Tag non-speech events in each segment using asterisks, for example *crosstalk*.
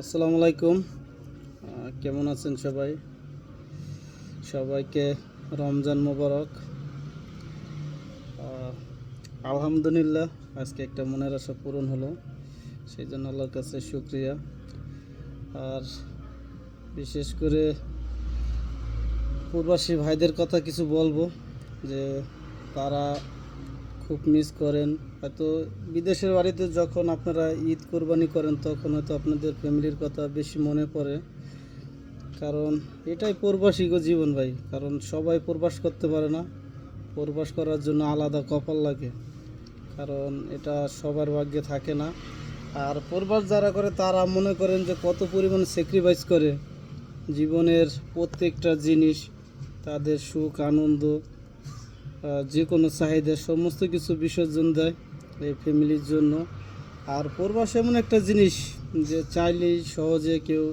আসসালামু আলাইকুম। কেমন আছেন সবাই? সবাইকে রমজান মোবারক। আলহামদুলিল্লাহ, আজকে একটা মনের আশা পূরণ হলো সেই জন্য আল্লাহর কাছে শুক্রিয়া। আর বিশেষ করে প্রবাসী ভাইদের কথা কিছু বলব, যে তারা খুব মিস করেন। হয়তো বিদেশের বাড়িতে যখন আপনারা ঈদ কোরবানি করেন, তখন হয়তো আপনাদের ফ্যামিলির কথা বেশি মনে পড়ে। কারণ এটাই প্রবাসী গো জীবন ভাই। কারণ সবাই প্রবাস করতে পারে না। প্রবাস করার জন্য আলাদা কপাল লাগে। কারণ এটা সবার ভাগ্যে থাকে না। আর প্রবাস যারা করে, তারা মনে করেন যে কত পরিমাণ স্যাক্রিফাইস করে। জীবনের প্রত্যেকটা জিনিস, তাদের সুখ, আনন্দ যে কোনো চাহিদা, সমস্ত কিছু বিসর্জন দেয় এই ফ্যামিলির জন্য। আর প্রবাস এমন একটা জিনিস যে চাইলেই সহজে কেউ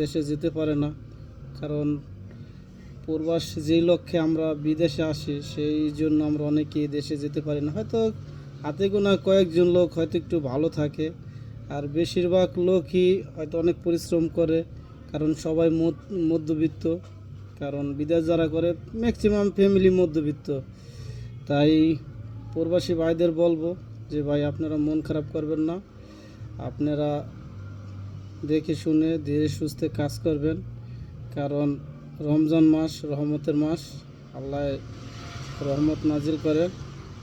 দেশে যেতে পারে না। কারণ প্রবাস যেই লক্ষ্যে আমরা বিদেশে আসি, সেই জন্য আমরা অনেকেই দেশে যেতে পারি না। হয়তো হাতে গোনা কয়েকজন লোক হয়তো একটু ভালো থাকে, আর বেশিরভাগ লোকই হয়তো অনেক পরিশ্রম করে, কারণ সবাই মধ্যবিত্ত। কারণ বিদেশ যারা করে ম্যাক্সিমাম ফ্যামিলি মধ্যবিত্ত। তাই প্রবাসী ভাইদের বলব যে, ভাই, আপনারা মন খারাপ করবেন না। আপনারা দেখে শুনে, ধীরে সুস্থে কাজ করবেন। কারণ রমজান মাস রহমতের মাস, আল্লাহ রহমত নাজিল করে।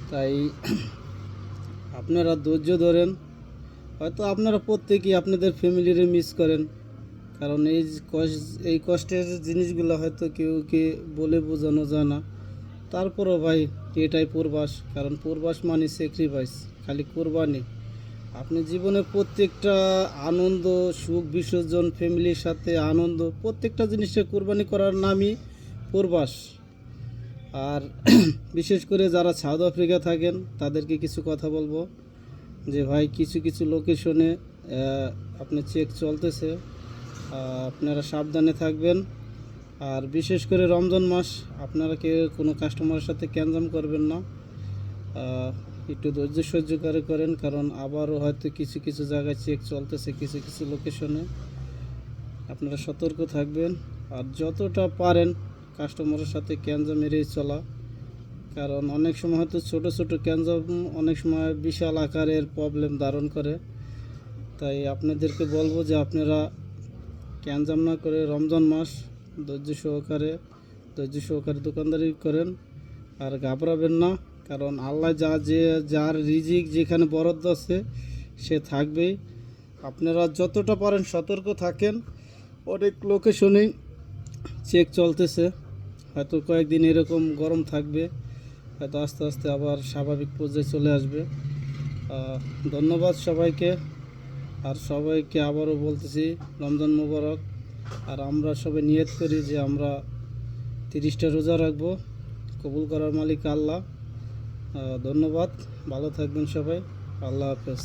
তাই আপনারা ধৈর্য ধরেন। হয়তো আপনারা প্রত্যেকেই আপনাদের ফ্যামিলিরে মিস করেন। কারণ এই কষ্ট এই কষ্টের জিনিসগুলো হয়তো কেউ কে বলে বোঝানো যায় না। তারপরও ভাই, এটাই পূর্বাস। কারণ পূর্বাস মানে স্যাক্রিফাইস খালি কোরবানি। আপনি জীবনে প্রত্যেকটা আনন্দ, সুখ, বিসর্জন, ফ্যামিলির সাথে আনন্দ, প্রত্যেকটা জিনিসে কোরবানি করার নামই পূর্বাস। আর *clears throat* বিশেষ করে যারা সাউথ আফ্রিকা থাকেন, তাদেরকে কিছু কথা বলব। যে ভাই, কিছু কিছু লোকেশনে আপনার চেক চলতেছে। আপনারা সাবধানে থাকবেন। আর বিশেষ করে রমজান মাস, আপনারা কেউ কোনো কাস্টমারের সাথে ক্যানজাম করবেন না। একটু ধৈর্য সহ্য করে করেন, কারণ আবারও হয়তো কিছু কিছু জায়গায় চেক চলতেছে কিছু কিছু লোকেশনে আপনারা সতর্ক থাকবেন। আর যতটা পারেন কাস্টমারের সাথে ক্যানজাম এড়িয়ে চলা। কারণ অনেক সময় হয়তো ছোটো ছোটো ক্যানজাম অনেক সময় বিশাল আকারের প্রবলেম ধারণ করে। তাই আপনাদেরকে বলব যে আপনারা ক্যানজাম না করে রমজান মাস, ধৈর্য সহকারে ধৈর্য সহকারে দোকানদারি করেন আর ঘাবড়াবেন না, কারণ আল্লাহ যা যে, যার রিজিক যেখানে বরাদ্দ আছে, সে থাকবেই। আপনারা যতটা পারেন সতর্ক থাকেন। অনেক লোকেশনেই চেক চলতেছে। হয়তো কয়েকদিন এরকম গরম থাকবে, হয়তো আস্তে আস্তে আবার স্বাভাবিক পর্যায়ে চলে আসবে। ধন্যবাদ সবাইকে। আর সবাইকে আবারও বলতেছি, রমজান মুবারক। আর আমরা সবাই নিয়ত করি যে আমরা তিরিশটা রোজা রাখব। কবুল করার মালিক আল্লাহ। ধন্যবাদ। ভালো থাকবেন সবাই। আল্লাহ হাফেজ।